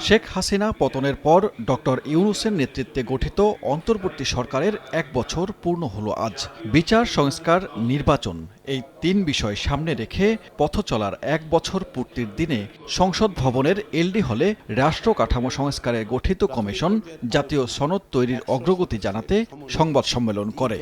শেখ হাসিনা পতনের পর ডক্টর ইউনুসের নেতৃত্বে গঠিত অন্তর্বর্তী সরকারের এক বছর পূর্ণ হল আজ। বিচার, সংস্কার, নির্বাচন এই তিন বিষয় সামনে রেখে পথ চলার এক বছর পূর্তির দিনে সংসদ ভবনের এলডি হলে রাষ্ট্র কাঠামো সংস্কারে গঠিত কমিশন জাতীয় সনদ তৈরির অগ্রগতি জানাতে সংবাদ সম্মেলন করে।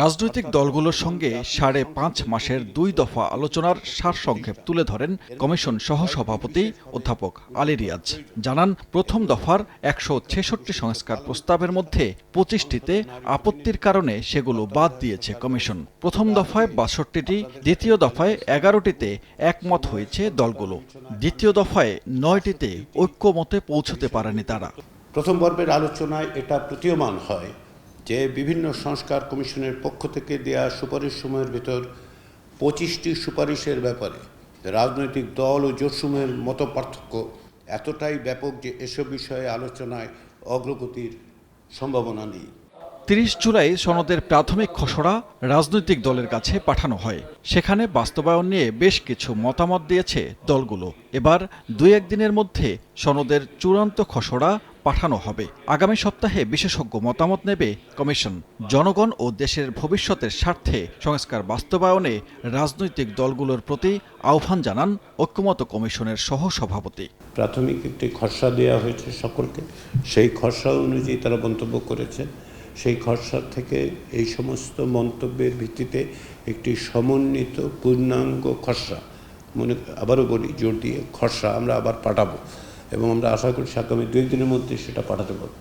রাজনৈতিক দলগুলোর সঙ্গে সাড়ে পাঁচ মাসের দুই দফা আলোচনার সারসংক্ষেপ তুলে ধরেন কমিশন সহসভাপতি অধ্যাপক আলী রিয়াজ। জানান প্রথম দফার একশো ছেষট্টি সংস্কার প্রস্তাবের মধ্যে পঁচিশটিতে আপত্তির কারণে সেগুলো বাদ দিয়েছে কমিশন। প্রথম দফায় বাষট্টিটি, দ্বিতীয় দফায় এগারোটিতে একমত হয়েছে দলগুলো। দ্বিতীয় দফায় নয়টিতে ঐক্যমতে পৌঁছতে পারেনি তারা। প্রথম পর্বের আলোচনায় এটা প্রতীয়মান হয় যে বিভিন্ন সংস্কার কমিশনের পক্ষ থেকে দেয়া সুপারিশ সময়ের ভেতর পঁচিশটি সুপারিশের ব্যাপারে রাজনৈতিক দল ও জোটসমূহের মত পার্থক্য এতটাই ব্যাপক যে এসব বিষয়ে আলোচনায় অগ্রগতির সম্ভাবনা নেই। তিরিশ জুলাই সনদের প্রাথমিক খসড়া রাজনৈতিক দলের কাছে পাঠানো হয়। সেখানে বাস্তবায়ন নিয়ে বেশ কিছু মতামত দিয়েছে দলগুলো। এবার দুই একদিনের মধ্যে সনদের চূড়ান্ত খসড়া পাঠানো হবে। আগামী সপ্তাহে বিশেষজ্ঞ মতামত নেবে কমিশন। জনগণ ও দেশের ভবিষ্যতের স্বার্থে সংস্কার বাস্তবায়নে রাজনৈতিক দলগুলোর প্রতি আহ্বান জানান ঐক্যমত কমিশনের সহ সভাপতি প্রাথমিক একটি খসড়া দেওয়া হয়েছে সকলকে। সেই খসড়া অনুযায়ী তারা মন্তব্য করেছে সেই খসড়া থেকে এই সমস্ত মন্তব্যের ভিত্তিতে একটি সমন্বিত পূর্ণাঙ্গ খসড়া, মনে আবারও বলি, জোর দিয়ে খসড়া আমরা আবার পাঠাবো এবং আমরা আশা করি আগামী দুই দিনের মধ্যে সেটা পাঠাতে পারব।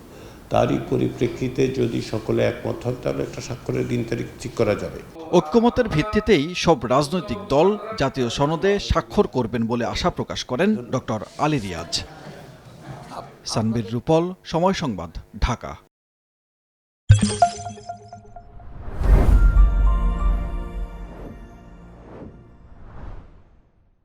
তারই পরিপ্রেক্ষিতে যদি সকলে একমত হয়, তাহলে একটা স্বাক্ষরের দিন তারিখ ঠিক করা যাবে। ঐক্যমতের ভিত্তিতেই সব রাজনৈতিক দল জাতীয় সনদে স্বাক্ষর করবেন বলে আশা প্রকাশ করেন ডক্টর আলী রিয়াজ। সানবির রুপল, সময় সংবাদ, ঢাকা।